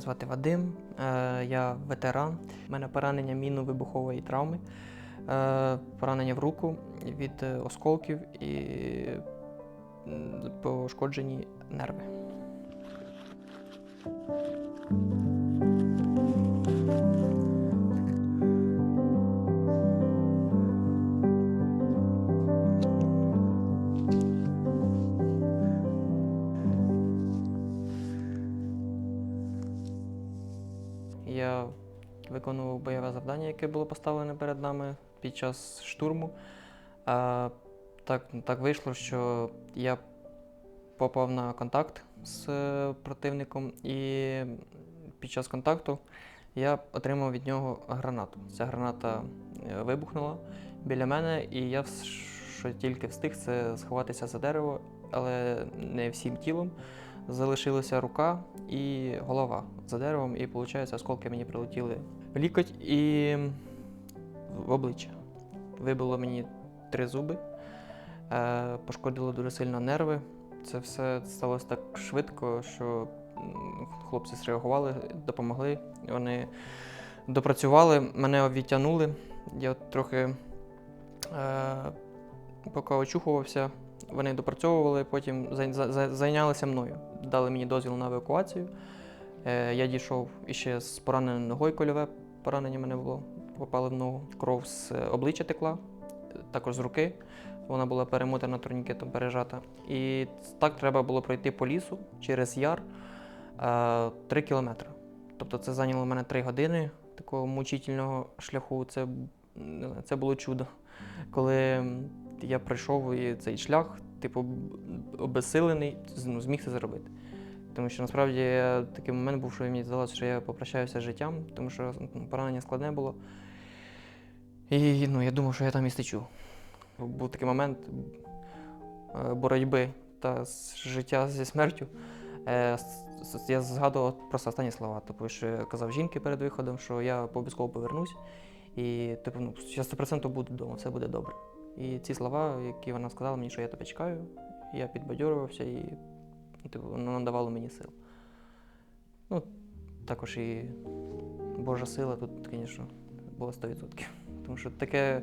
звати Вадим, е, я ветеран. У мене поранення мінно-вибухової травми, е, поранення в руку від е, осколків і пошкоджені нерви. Виконував бойове завдання, яке було поставлене перед нами під час штурму. А, так, так вийшло, що я попав на контакт з е, противником, і під час контакту я отримав від нього гранату. Ця граната е, вибухнула біля мене, і я що тільки встиг це сховатися за дерево, але не всім тілом. Залишилася рука і голова за деревом, і виходить, осколки мені прилетіли лікоть і в обличчя. Вибило мені три зуби, е, пошкодило дуже сильно нерви. Це все сталося так швидко, що хлопці зреагували, допомогли. Вони допрацювали, мене відтягнули. Я трохи е, поки очухувався, вони допрацьовували, потім зай- за- за- зайнялися мною. Дали мені дозвіл на евакуацію. Е, Я дійшов іще з пораненою ногою кольове поранення мене було, попало в ногу. Кров з е, обличчя текла, е, також з руки. Вона була перемотана турнікетом, пережата. І так треба було пройти по лісу через яр е, 3 кілометри. Тобто це зайняло мене 3 години такого мучительного шляху. Це, це було чудо. Коли я пройшов і цей шлях, типу, з- ну, зміг це зробити. Тому що насправді такий момент був, що мені здалося, що я попрощаюся з життям, тому що ну, поранення складне було. І ну, я думав, що я там і стечу. Був такий момент е, боротьби та життя зі смертю. Е, Я згадував просто останні слова. Тобто, що я казав жінки перед виходом, що я обов'язково повернусь. І типу, ну, я 100% буду вдома, все буде добре. І ці слова, які вона сказала мені, що я тебе чекаю, я підбадьорювався і типу, воно надавало мені сил. Ну, також і Божа сила тут, звісно, була 100%. Тому що таке.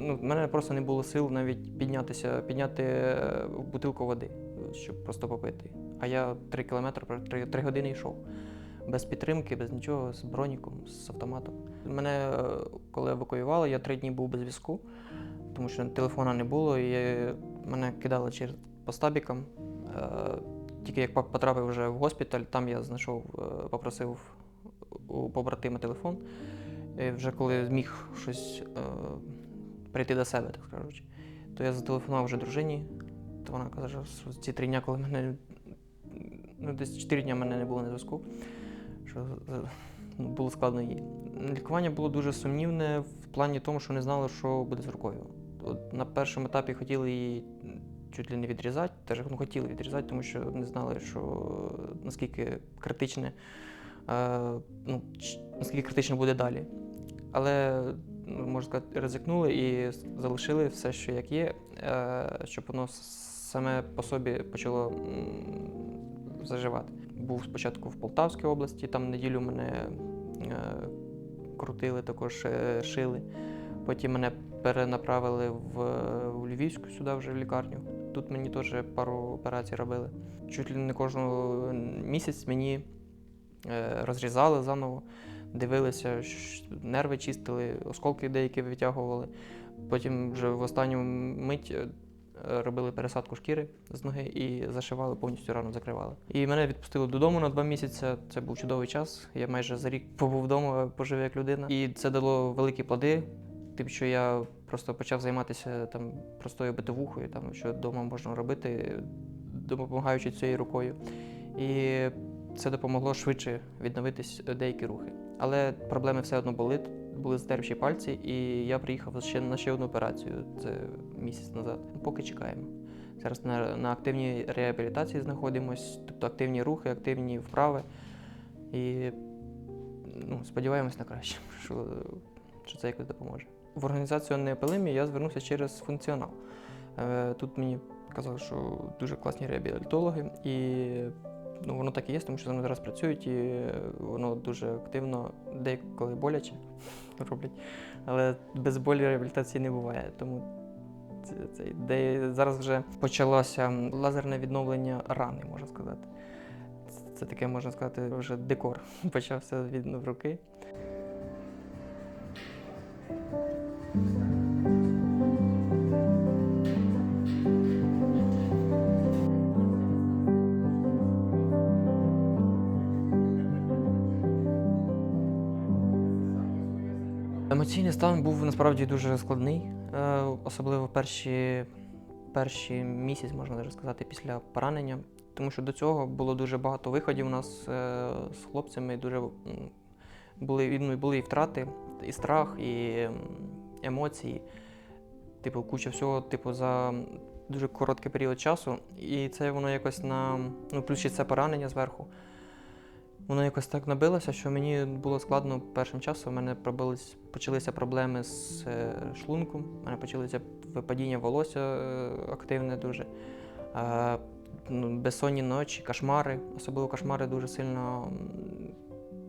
Ну, в мене просто не було сил навіть піднятися, підняти е, бутилку води, щоб просто попити. А я три кілометри, три, три години йшов. Без підтримки, без нічого, з броніком, з автоматом. Мене, е, коли евакуювали, я три дні був без зв'язку, тому що телефона не було, і е, мене кидали через по стабікам. Е, Тільки як потрапив вже в госпіталь, там я знайшов, е, попросив у побратима телефон. І вже коли зміг щось е, прийти до себе, так кажучи, то я зателефонував вже дружині, то вона каже, що ці три дня, коли мене ну, десь чотири дні мене не було на зв'язку, що ну, було складно їй. Лікування було дуже сумнівне в плані тому, що не знали, що буде з рукою. От на першому етапі хотіли її чуть ли не відрізати, теж ну, хотіли відрізати, тому що не знали, що наскільки критичне, е, ну, наскільки критично буде далі. Але, ну, можна сказати, ризикнули і залишили все, що як є, е, щоб воно саме по собі почало заживати. Був спочатку в Полтавській області, там неділю мене е, крутили, також шили. Потім мене перенаправили в, в Львівську сюди вже в лікарню. Тут мені теж пару операцій робили. Чуть ли не кожного місяць мені е, розрізали заново, дивилися, нерви чистили, осколки деякі витягували. Потім вже в останню мить е, робили пересадку шкіри з ноги і зашивали, повністю рану закривали. І мене відпустили додому на два місяці. Це був чудовий час. Я майже за рік побув вдома, пожив як людина. І це дало великі плоди. Тим, що я просто почав займатися там простою битовухою, там що вдома можна робити, допомагаючи цією рукою. І це допомогло швидше відновитись деякі рухи. Але проблеми все одно були. Були здервші пальці, і я приїхав ще на ще одну операцію. Це місяць назад. Поки чекаємо. Зараз на, на активній реабілітації знаходимось, тобто активні рухи, активні вправи. І ну, сподіваємось на краще, що, що це якось допоможе. В організацію Неопилимі я звернувся через функціонал. Е, Тут мені казали, що дуже класні реабілітологи, і ну, воно так і є, тому що вони зараз працюють і воно дуже активно, деколи боляче роблять. Але без болі реабілітації не буває. Тому це, це, де зараз вже почалося лазерне відновлення рани, можна сказати. Це, таке, можна сказати, вже декор почався від руки. Емоційний стан був насправді дуже складний, е, особливо перші, перші місяць, можна навіть сказати, після поранення. Тому що до цього було дуже багато виходів у нас е, з хлопцями, дуже були, ну, були і втрати, і страх, і емоції. Типу, куча всього, типу, за дуже короткий період часу. І це воно якось на. Ну, плюс ще це поранення зверху. Воно якось так набилося, що мені було складно першим часом. У мене пробились, почалися проблеми з е, шлунком, у мене почалося випадіння волосся е, активне дуже. Е, ну, безсонні ночі, кошмари, особливо кошмари дуже сильно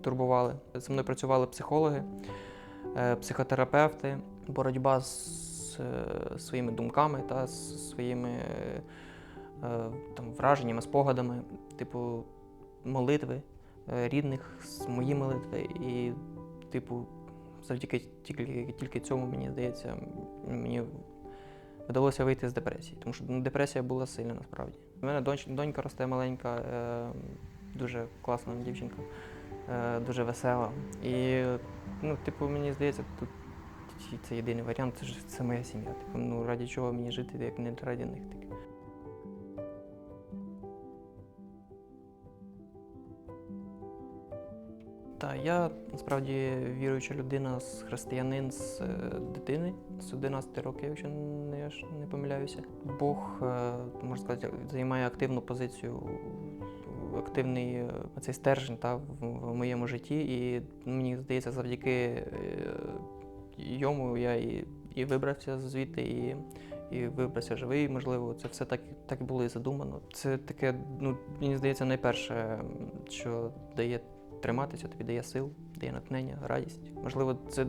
турбували. Зі мною працювали психологи, психотерапевти, боротьба з е, своїми думками та з своїми е, е, там, враженнями, спогадами, типу молитви е, рідних, мої молитви. І, типу, завдяки тільки, тільки цьому, мені здається, мені вдалося вийти з депресії. Тому що ну, депресія була сильна насправді. У мене донька, донька росте маленька, е, дуже класна дівчинка, е, дуже весела. І, ну, типу, мені здається, тут це єдиний варіант, це, ж- це моя сім'я. Типу, ну, раді чого мені жити, як не раді них. Таки. Так, я насправді віруюча людина з християнин з е, дитини з 11 років, якщо не, я ж не помиляюся. Бог, е, можна сказати, займає активну позицію, активний е, цей стержень та, в, моєму житті. І мені здається, завдяки е, йому я і, і вибрався звідти, і, і вибрався живий. Можливо, це все так, так було і задумано. Це таке, ну, мені здається, найперше, що дає триматися, тобі дає сил, дає натхнення, радість. Можливо, це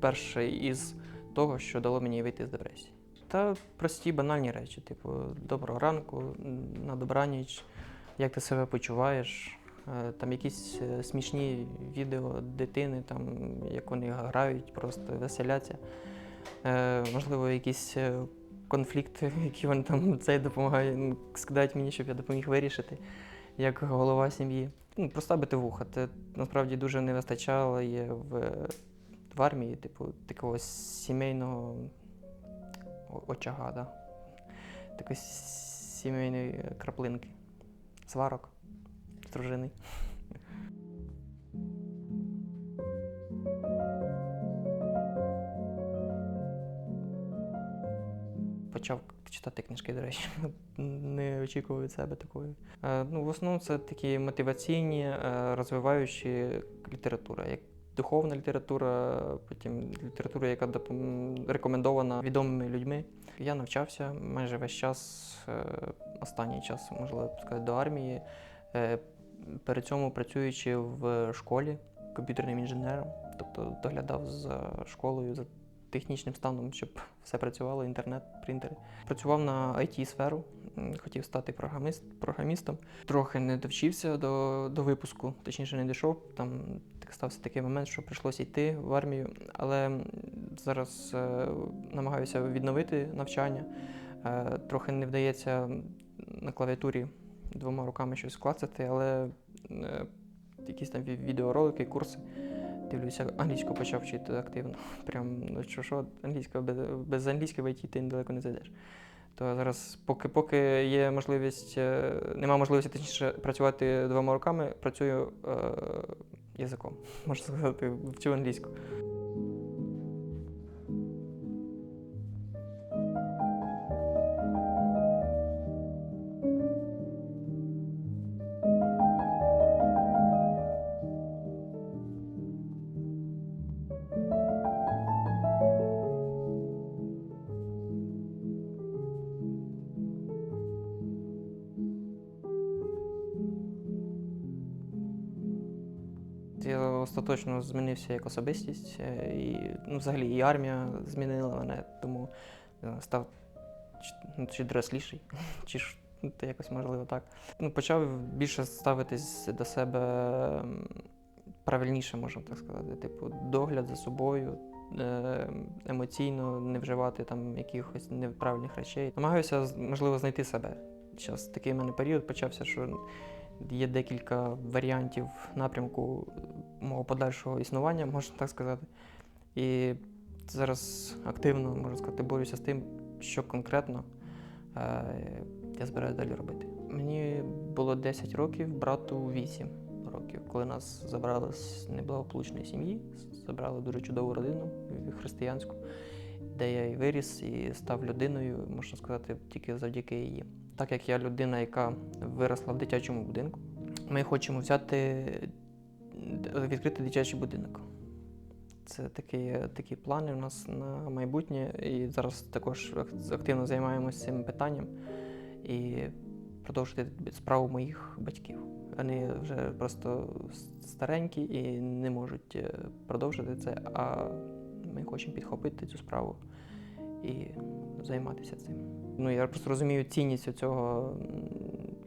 перше із того, що дало мені вийти з депресії. Та прості банальні речі, типу, доброго ранку, на добраніч, як ти себе почуваєш. Е, Там якісь е, смішні відео дитини, там, як вони грають, просто веселяться. Е, можливо, якісь конфлікти, які вони там цей допомагають, скидають мені, щоб я допоміг вирішити, як голова сім'ї. Ну, проста битовуха. Це насправді дуже не вистачало є в, в армії, типу, такого сімейного очага, да? такої сімейної краплинки, сварок з дружини. Почав читати книжки, до речі, не очікував від себе такої. Е, Ну, в основному це такі мотиваційні, е, розвиваючі література, як духовна література, потім література, яка рекомендована відомими людьми. Я навчався майже весь час, е, останній час, можливо сказати, до армії. Е, Перед цьому працюючи в школі комп'ютерним інженером, тобто доглядав за школою, за технічним станом, щоб все працювало, інтернет, принтери. Працював на it сферу хотів стати програміст, програмістом. Трохи не довчився до, до випуску, точніше не дійшов. Там стався такий момент, що прийшлося йти в армію, але зараз е, намагаюся відновити навчання. Е, трохи не вдається на клавіатурі двома руками щось клацати, але е, якісь там відеоролики, курси. Дивлюся, англійську почав вчити активно. Прям, ну що, що англійська без, без англійської в ти далеко не зайдеш. То зараз, поки, поки є можливість, е, нема можливості точніше працювати двома руками, працюю е, язиком, можна сказати, вчив англійську. Остаточно змінився як особистість, е, і ну, взагалі і армія змінила мене, тому став чи, ну, чи доросліший, чи ж ну, то якось можливо так. Ну, почав більше ставитись до себе правильніше, можна так сказати. Типу, догляд за собою, е, емоційно не вживати там якихось неправильних речей. Намагаюся, можливо, знайти себе. Зараз такий в мене період почався, що є декілька варіантів напрямку мого подальшого існування, можна так сказати. І зараз активно, можна сказати, борюся з тим, що конкретно е, я збираюся далі робити. Мені було 10 років, брату 8 років, коли нас забрали з неблагополучної сім'ї, забрали дуже чудову родину е, християнську, де я і виріс, і став людиною, можна сказати, тільки завдяки її. Так як я людина, яка виросла в дитячому будинку, ми хочемо взяти відкрити дитячий будинок. Це такі, такі плани у нас на майбутнє. І зараз також активно займаємося цим питанням і продовжити справу моїх батьків. Вони вже просто старенькі і не можуть е, продовжити це, а ми хочемо підхопити цю справу і займатися цим. Ну, я просто розумію цінність цього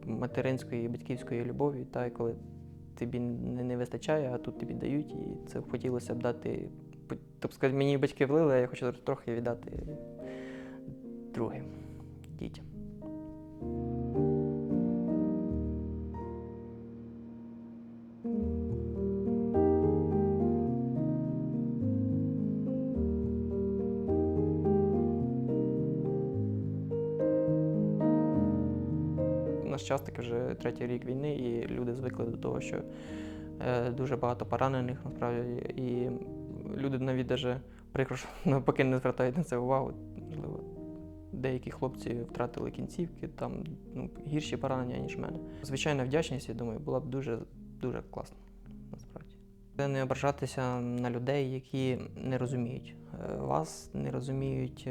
материнської і батьківської любові, та коли тобі не, вистачає, а тут тобі дають, і це хотілося б дати. Тобто, мені батьки влили, а я хочу трохи віддати другим У нас час таки вже третій рік війни, і люди звикли до того, що е, дуже багато поранених насправді. І люди навіть даже прикро, що навпаки не звертають на це увагу. Можливо, деякі хлопці втратили кінцівки, там ну, гірші поранення, ніж в мене. Звичайна вдячність, я думаю, була б дуже, дуже класна, насправді. Не ображатися на людей, які не розуміють е, вас, не розуміють.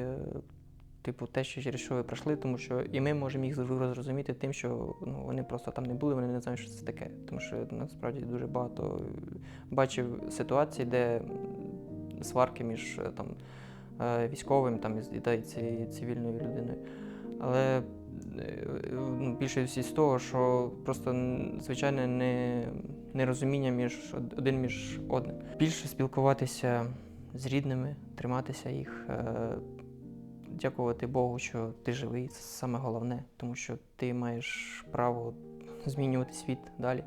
Типу, те, що через що ви пройшли, тому що і ми можемо їх зрозуміти тим, що ну, вони просто там не були, вони не знають, що це таке. Тому що насправді дуже багато бачив ситуацій, де сварки між е, там, е, військовим там, і- цивільною людиною. Але е, ну, більше з того, що просто звичайне не, нерозуміння між один між одним. Більше спілкуватися з рідними, триматися їх. Дякувати Богу, що ти живий, це саме головне, тому що ти маєш право змінювати світ далі.